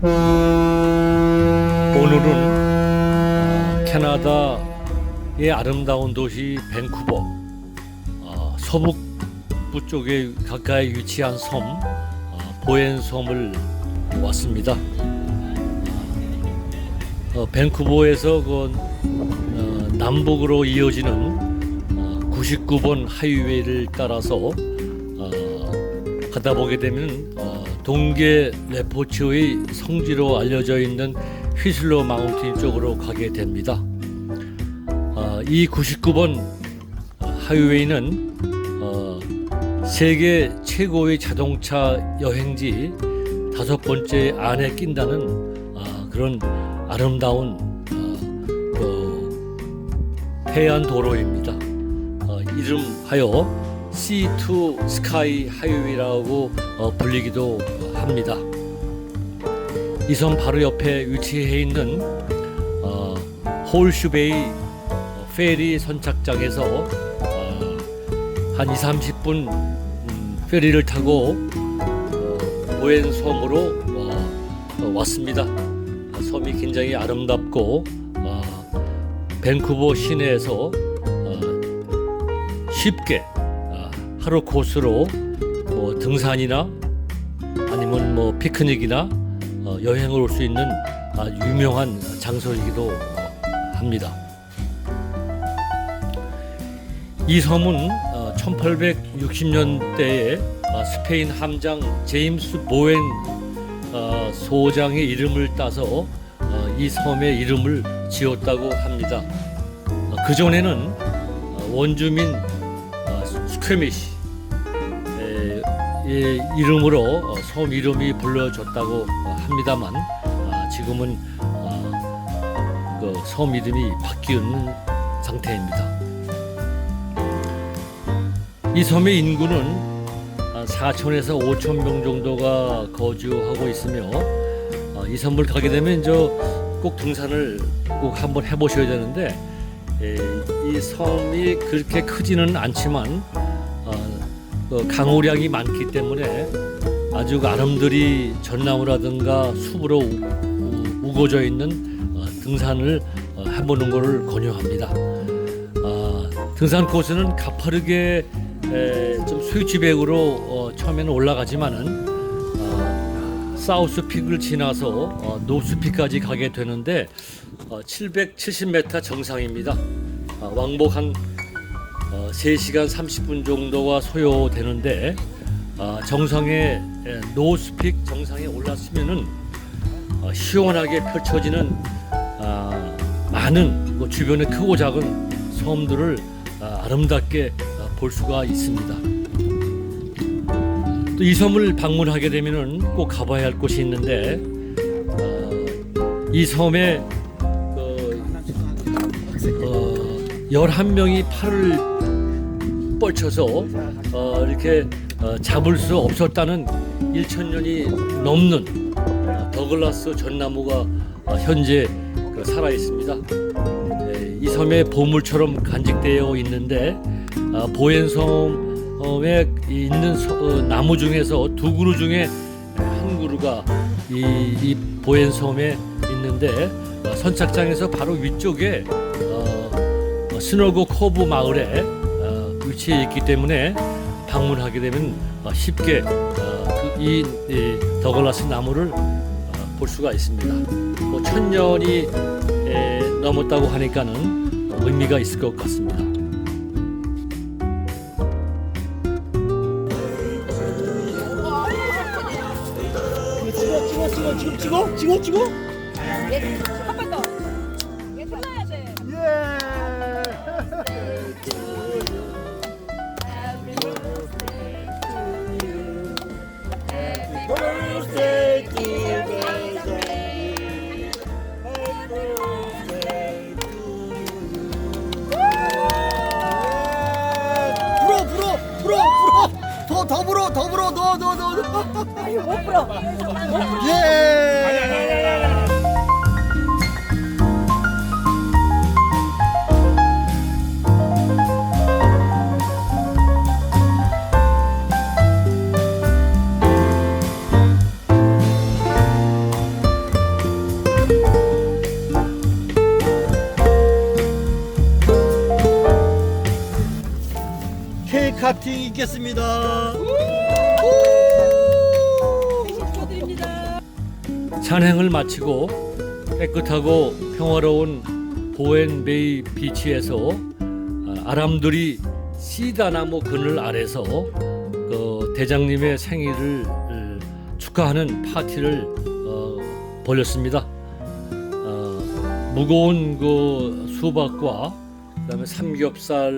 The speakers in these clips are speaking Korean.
오늘은 어, 캐나다의 아름다운 도시 밴쿠버 어, 서북부 쪽에 가까이 위치한 섬 어, 보엔 섬을 왔습니다. 어, 밴쿠버에서 그 어, 남북으로 이어지는 어, 99번 하이웨이를 따라서 어, 가다 보게 되면 어, 동계 레포츠의 성지로 알려져 있는 휘슬러 마운틴 쪽으로 가게 됩니다. 어, 이 99번 하이웨이는 어, 세계 최고의 자동차 여행지 다섯 번째 안에 낀다는 어, 그런 아름다운 어, 그 해안 도로입니다. 어, 이름하여 C2 스카이 하이웨이라고 어, 불리기도 합니다. 이 섬 바로 옆에 위치해 있는 어, 홀슈베이 어, 페리 선착장에서 어, 한 2, 30분 음, 페리를 타고 어, 보엔 섬으로 어, 어, 왔습니다. 아, 섬이 굉장히 아름답고 어, 밴쿠버 시내에서 어, 쉽게 어, 하루 코스로 뭐 등산이나 아니면 뭐 피크닉이나 어, 여행을 올 수 있는 아, 유명한 장소이기도 합니다. 이 섬은 1860년대에 아, 스페인 함장 제임스 보엔 어, 소장의 이름을 따서 어, 이 섬의 이름을 지었다고 합니다. 그 전에는 원주민 어, 스퀘미시 에, 의 이름으로 어, 섬 이름이 불려졌다고 어, 합니다만 아, 지금은 어, 그섬 이름이 바뀌는 상태입니다. 이 섬의 인구는 4천에서 5천 명 정도가 거주하고 있으며 어, 이 섬을 가게 되면 저꼭 등산을 꼭 한번 해보셔야 되는데 에, 이 섬이 그렇게 크지는 않지만 어, 그 강우량이 많기 때문에 아주 아름드리 전나무라든가 숲으로 우거져 있는 어, 등산을 어, 해보는 것을 권유합니다. 아, 등산 코스는 가파르게 에, 좀 스위치백으로 어, 처음에는 올라가지만은 어, 사우스 픽을 지나서 어, 노스 픽까지 가게 되는데 어, 770m 정상입니다. 아, 왕복 한 어, 3시간 30분 정도가 소요되는데 아, 정상에 에, 노스 픽 정상에 올랐으면은 어, 시원하게 펼쳐지는 아, 많은 뭐 주변의 크고 작은 섬들을 아, 아름답게 아, 볼 수가 있습니다. 또 이 섬을 방문하게 되면은 꼭 가봐야 할 곳이 있는데 어, 이 섬에 11명이 팔을 뻗쳐서 어, 이렇게 어, 잡을 수 없었다는 1천년이 넘는 어, 더글라스 전나무가 어, 현재 그 살아 있습니다. 네, 이 섬에 보물처럼 간직되어 있는데 아, 보엔섬에 있는 서- 어, 나무 중에서 두 그루 중에 한 그루가 이, 이 보엔섬에 있는데 어, 선착장에서 바로 위쪽에 어, 어, 스노고 코브 마을에 어, 위치해 있기 때문에 방문하게 되면 어, 쉽게 어, 그, 이, 이 더글라스 나무를 어, 볼 수가 있습니다. 뭐 천년이 에, 넘었다고 하니까는 의미가 있을 것 같습니다. 찍어 찍어 찍어 찍어 찍어 찍어 한번 넣어 넣어 넣어 넣어. 아유 못 풀어. 못 풀어. 예. 케이크 카팅 있겠습니다. 산행을 마치고 깨끗하고 평화로운 보엔베이 비치에서 아, 아람들이 시다나무 그늘 아래서 그 대장님의 생일을 어, 축하하는 파티를 어, 벌였습니다. 어, 무거운 그 수박과 그다음에 삼겹살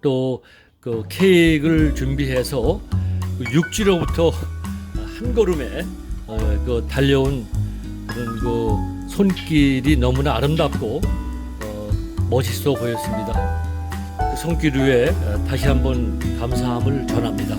또 그 케이크를 준비해서 그 육지로부터 한 걸음에 어, 그 달려온 그런 그 손길이 너무나 아름답고 어, 멋있어 보였습니다. 그 손길 위에 어, 다시 한번 감사함을 전합니다.